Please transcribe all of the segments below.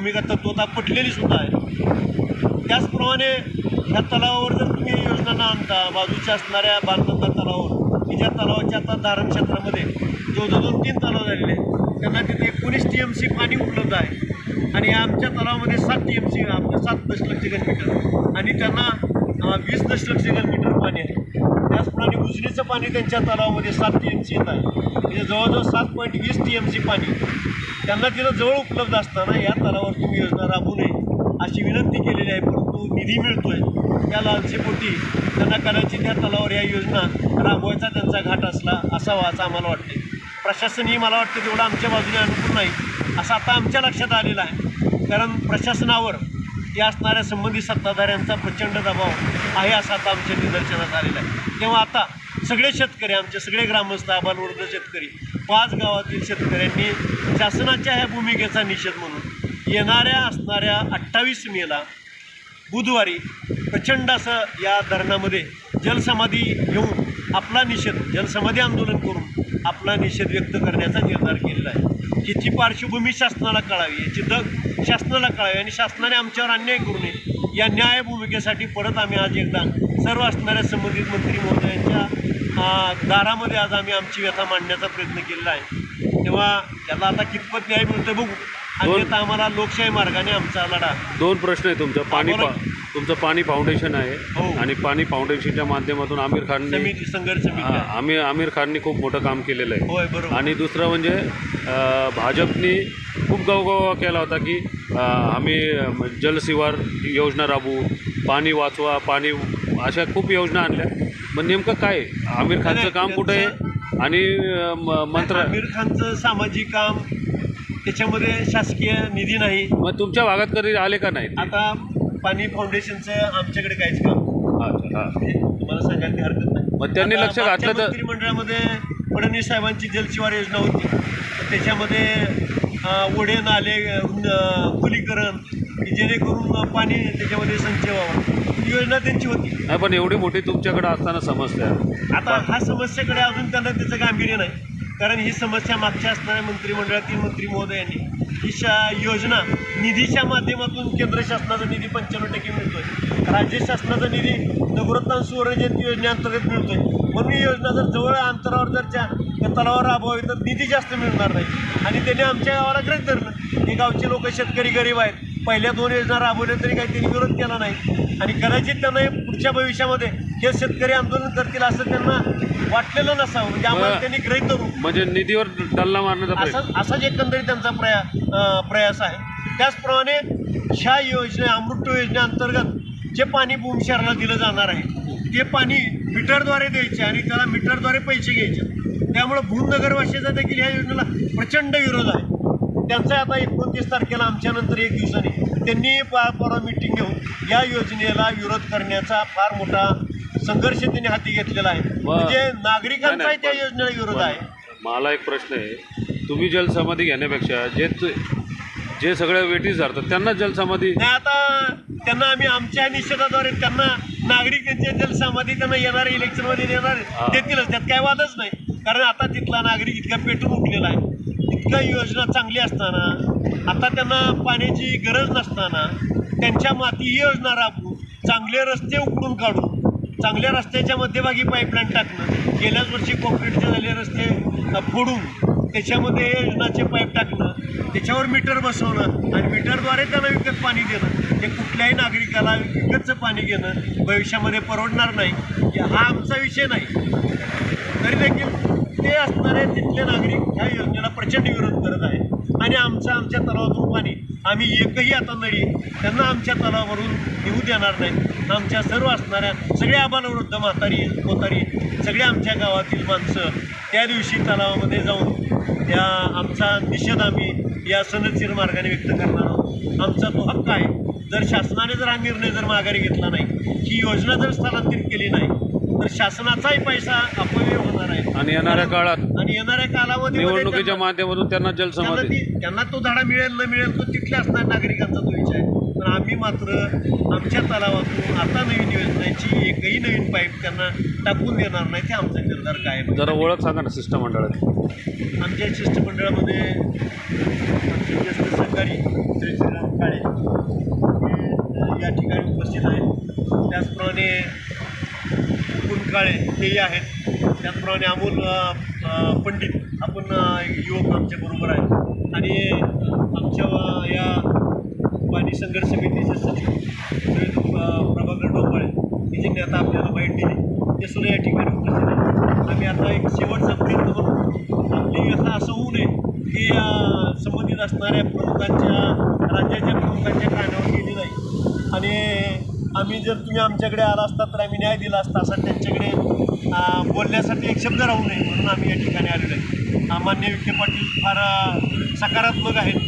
भूमिका तत्वता पटलेली सुद्धा आहे. त्याचप्रमाणे ह्या तलावावर जर तुम्ही योजना आणता बाजूच्या असणाऱ्या बालगंगा तलावावर की ज्या तलावाच्या आता धारण क्षेत्रामध्ये जवळजवळ दोन तीन तलाव झालेले आहेत त्यांना तिथे एकोणीस टी एम सी पाणी उपलब्ध आहे. आणि आमच्या तलावामध्ये सात टी एम सी आपलं सात दशलक्ष घनमीटर आणि त्यांना वीस दशलक्ष घनमीटर पाणी आहे. त्याचप्रमाणे उजनीचं पाणी त्यांच्या तलावामध्ये सात टी एम सी येत आहे. म्हणजे जवळजवळ सात पॉईंट वीस टी एम सी पाणी त्यांना तिथं जवळ उपलब्ध असताना या तलावर तुम्ही योजना राबवू नये अशी विनंती केलेली आहे परंतु निधी मिळतोय. त्या लालसेपोटी त्यांना कदाचित त्या तलावर या योजना राबवायचा त्यांचा घाट असला असावा असं आम्हाला वाटते प्रशासनही मला वाटतं तेवढं आमच्या बाजूने अनुकूल नाही असं आता आमच्या लक्षात आलेलं आहे. कारण प्रशासनावर या असणाऱ्या संबंधित सत्ताधाऱ्यांचा प्रचंड दबाव आहे असं आता आमच्या निदर्शनात आलेलं आहे. तेव्हा आता सगळे शेतकरी आमचे सगळे ग्रामस्थ आबालवृद्ध शेतकरी पाच गावातील शेतकऱ्यांनी शासनाच्या ह्या भूमिकेचा निषेध म्हणून येणाऱ्या असणाऱ्या अठ्ठावीस मेला बुधवारी प्रचंड असं या धरणामध्ये जलसमाधी घेऊन आपला निषेध जलसमाधी आंदोलन करून आपला निषेध व्यक्त करण्याचा निर्धार केलेला आहे. याची पार्श्वभूमी शासनाला कळावी याची दग शासनाला कळावी आणि शासनाने आमच्यावर अन्याय करू नये या न्याय भूमिकेसाठी परत आम्ही आज एकदा सर्व असणाऱ्या संबंधित मंत्री महोदयांच्या दारामध्ये आज आम्ही आमची व्यथा मांडण्याचा प्रयत्न केलेला आहे. तेव्हा त्याला आता कितपत न्याय मिळतो बघू. आणि आता आम्हाला लोकशाही मार्गाने आमचा लढा. दोन प्रश्न आहे तुमचं पाणी पा तुमचं पाणी फाउंडेशन आहे हो. आणि पाणी फाउंडेशनच्या माध्यमातून आमिर खानने समिती संघर्ष. आमिर आमिर खानने खूप मोठं काम केलेलं आहे. आणि दुसरं म्हणजे भाजपनी खूप गवगवा केला होता की आम्ही जलशिवार योजना राबवू पाणी वाचवा पाणी अशा खूप योजना आणल्या. मग नेमकं काय? आमिर खानचं काम कुठं आहे? आणि म- मंत्र आमिर खानचं सामाजिक काम त्याच्यामध्ये शासकीय निधी नाही. मग तुमच्या भागात कधी आले का नाही आता पाणी फाउंडेशनचं आमच्याकडे काहीच काम अच्छा, हा. तुम्हाला सांगायला काही हरकत नाही. मग त्यांनी आता लक्ष मागच्या घातलं तर- मंत्रिमंडळामध्ये फडणवीस साहेबांची जलशिवार योजना होती. त्याच्यामध्ये अं, ओढे नाले अं, खोलीकरण की जेणेकरून पाणी त्याच्यामध्ये संचय व्हावा ही योजना त्यांची होती. नाही पण एवढी मोठी तुमच्याकडे असताना समस्या. आहे. आता हा समस्येकडे अजून त्यांना त्याचं गांभीर्य नाही. कारण ही समस्या मागच्या असणाऱ्या मंत्रिमंडळातील मंत्री महोदयांनी. ही शा योजना निधीच्या माध्यमातून केंद्र शासनाचा निधी पंच्याण्णव टक्के मिळतोय. राज्य शासनाचा निधी नगरोत्थान सुवर्णजयंती योजनेअंतर्गत मिळतोय. म्हणून ही योजना जर जवळ अंतरावर जर तलावावर राबवावी तर निधी जास्त मिळणार नाही. आणि त्यांनी आमच्या गावाला गृहीत धरलं. हे गावचे लोक शेतकरी गरीब आहेत. पहिल्या दोन योजना राबवल्या तरी काही त्यांनी विरोध केला नाही. आणि कदाचित त्यांना पुढच्या भविष्यामध्ये हे शेतकरी आंदोलन करतील असं त्यांना वाटलेलं नसावं. म्हणजे आम्हाला. त्यांनी गृहीत धरू. म्हणजे निधीवर डल्ला मारण्याचा असा असाच एकंदरीत त्यांचा प्रया प्रयास आहे. त्याचप्रमाणे ह्या योजने अमृत योजनेअंतर्गत जे पाणी भूमशहराला दिलं जाणार आहे ते पाणी मीटरद्वारे द्यायचे आणि त्याला मीटरद्वारे पैसे घ्यायचे. त्यामुळं भूमनगरवासीचा देखील ह्या योजनेला प्रचंड विरोध आहे. त्यांचा आता एकोणतीस तारखेला आमच्यानंतर एक दिवसाने त्यांनी परवा मिटिंग घेऊन या योजनेला विरोध करण्याचा फार मोठा संघर्ष त्यांनी हाती घेतलेला आहे. म्हणजे नागरिकांचाही नाही, त्या योजनेला विरोध आहे. मला एक प्रश्न आहे. तुम्ही जलसमाधी घेण्यापेक्षा जे जे सगळ्या वेटीस धरतात त्यांना जलसमाधी नाही आता त्यांना आम्ही आमच्या निषेधाद्वारे त्यांना नागरिक त्यांच्या जलसमाधी त्यांना येणारे इलेक्शनमध्ये येणार. देतीलच. त्यात काय वादच नाही. कारण आता तिथला नागरिक इतका पेटून उठलेला आहे. इतका योजना चांगली असताना आता त्यांना पाण्याची गरज नसताना त्यांच्या माती ही योजना राबवून चांगले रस्ते उकडून काढून चांगल्या रस्त्याच्या मध्यभागी पाईपलाईन टाकणं गेल्याच वर्षी कॉन्क्रीटचे झाले रस्ते फोडून त्याच्यामध्ये योजनाचे पाईप टाकणं त्याच्यावर मीटर बसवणं आणि मीटरद्वारे त्यांना विकत पाणी देणं हे कुठल्याही नागरिकाला विकतचं पाणी घेणं भविष्यामध्ये परवडणार नाही. हा आमचा विषय नाही. तरी देखील ते असणारे तिथले नागरिक ह्या योजनेला प्रचंड विरोध करत आहे आणि आमचं आमच्या तलावातून पाणी आम्ही एकही आता नळी त्यांना आमच्या तलावावरून येऊ देणार नाही. आमच्या सर्व असणाऱ्या सगळ्या आबालवृद्ध म्हातारी कोतारी सगळ्या आमच्या गावातील माणसं त्या दिवशी तलावामध्ये जाऊन त्या आमचा निषेध आम्ही या सनदशीर मार्गाने व्यक्त करणार आहोत. आमचा तो हक्क आहे. जर शासनाने जर हा निर्णय जर माघारी घेतला नाही ही योजना जर स्थलांतरित केली नाही तर शासनाचाही पैसा अपव्यय होणार आहे. आणि येणाऱ्या काळात आणि येणाऱ्या कालावधीमध्ये निवडणुकीच्या माध्यमातून त्यांना जलसमाधी. त्यांना तो धडा मिळेल न मिळेल तो तिथल्या असणार नागरिकांचा तो विचार आहे. पण आम्ही मात्र आमच्या तलावातून आता नवीन योजनेची एकही नवीन पाईप त्यांना टाकून देणार नाही ते आमचा निर्धार आहे. जरा ओळख सांगा ना शिष्टमंडळात आमच्या शिष्टमंडळामध्ये आमचे ज्येष्ठ सहकारी श्री श्रीराम काळे या ठिकाणी उपस्थित आहेत. त्याचप्रमाणे कुंकाळे तेही आहेत. त्याचप्रमाणे अमोल पंडित आपण युवक आमच्याबरोबर आहेत. आणि आमच्या या पाणी संघर्ष समितीचे सचिव प्रभाकर डोंबाळे हे जे आता आपल्याला भेट दिली ते सुद्धा या ठिकाणी उपस्थित आहेत. आम्ही आता एक शेवटचा प्रयत्न करू आपली आता असं होऊ नये की संबंधित असणाऱ्या प्रमुखांच्या राज्याच्या प्रमुखांच्या कानावर गेली नाही. आणि आम्ही जर तुम्ही आमच्याकडे आला असता तर आम्ही न्याय दिला असता असं त्यांच्याकडे बोलण्यासाठी एक शब्द राहू नये म्हणून आम्ही या ठिकाणी आलेलो आहे. मान्य विखे पाटील फार सकारात्मक आहेत.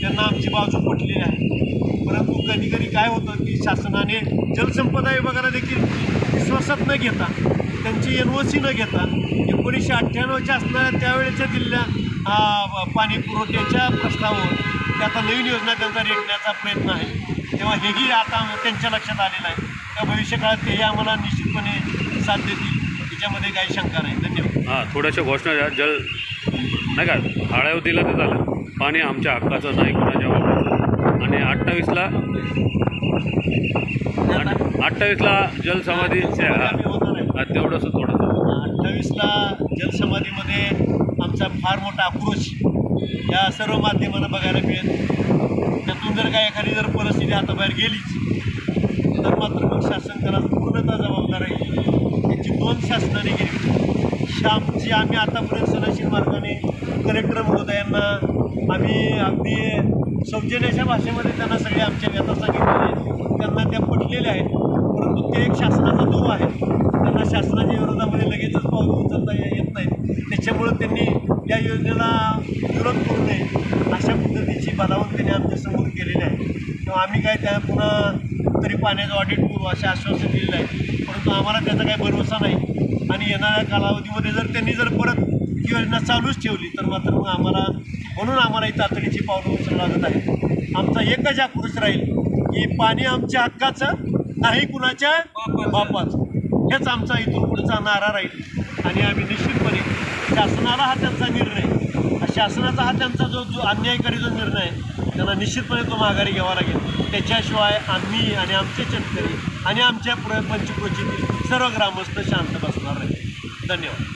त्यांना आमची बाजू पटलेली आहे परंतु कधी कधी काय होतं की शासनाने जलसंपदा विभागाला देखील विश्वासात न घेता त्यांची एन ओ सी न घेता एकोणीसशे अठ्ठ्याण्णवच्या असणाऱ्या त्यावेळेच्या दिलेल्या पाणी पुरवठ्याच्या प्रस्तावावर ते आता नवीन योजना त्यांचा रेटण्याचा प्रयत्न आहे. तेव्हा हेही आता त्यांच्या लक्षात आलेलं आहे. त्या भविष्यकाळात तेही आम्हाला निश्चितपणे साथ देतील. त्याच्यामध्ये काही शंका नाही. धन्यवाद. हां थोड्याशा घोषणा द्या. जल नाही का? हाळ्यावर दिलं तर झालं पाणी आमच्या हक्काचं नाही कुणाच्या वापराचं आणि अठ्ठावीसला अठ्ठावीसला जलसमाधी तेवढंसं थोडंसं. अठ्ठावीसला जलसमाधीमध्ये आमचा फार मोठा आक्रोश या सर्व माध्यमांना बघायला मिळेल. त्यातून जर काय एखादी जर परिस्थिती आता बाहेर गेलीच तर मात्र मग शासन त्याला पूर्णतः जबाबदार आहे. त्याची दोन शासनाने गेली श्यामची आम्ही आतापर्यंत सदाशील मार्गाने कलेक्टर महोदयांना आम्ही अगदी सौजन्याच्या भाषेमध्ये त्यांना सगळे आमच्या व्यथा सांगितलेल्या आहेत. त्यांना त्या पटलेल्या आहेत. परंतु ते एक शासनाचा दुवा आहे. त्यांना शासनाच्या विरोधामध्ये लगेचच पाऊल उचलता येत नाहीत. त्याच्यामुळं त्यांनी या योजनेला विरोध करू नये अशा पद्धतीची बलावून त्यांनी आमच्यासमोर केलेली आहे. तेव्हा आम्ही काय त्या पुन्हा तरी पाण्याचं ऑडिट करू असे आश्वासन दिलेलं आहे परंतु आम्हाला त्याचा काही भरोसा नाही. आणि येणाऱ्या कालावधीमध्ये जर त्यांनी जर परत ही योजना चालूच ठेवली तर मात्र मग आम्हाला म्हणून आम्हाला ही तातडीची पावलं उचलावी लागत आहे आमचा एकच आक्रोश राहील की पाणी आमच्या हक्काचं नाही कुणाच्या बापाचं. हेच आमचा इथून पुढचा नारा राहील. आणि आम्ही निश्चितपणे हा त्यांचा निर्णय. शासनाचा हा त्यांचा जो जो अन्यायकारी जो निर्णय आहे त्यांना निश्चितपणे तो माघारी घ्यावा लागेल. त्याच्याशिवाय आम्ही आणि आमचे शेतकरी आणि आमच्या पुढे पंचक्रोशीतील सर्व ग्रामस्थ शांत बसणार नाही धन्यवाद.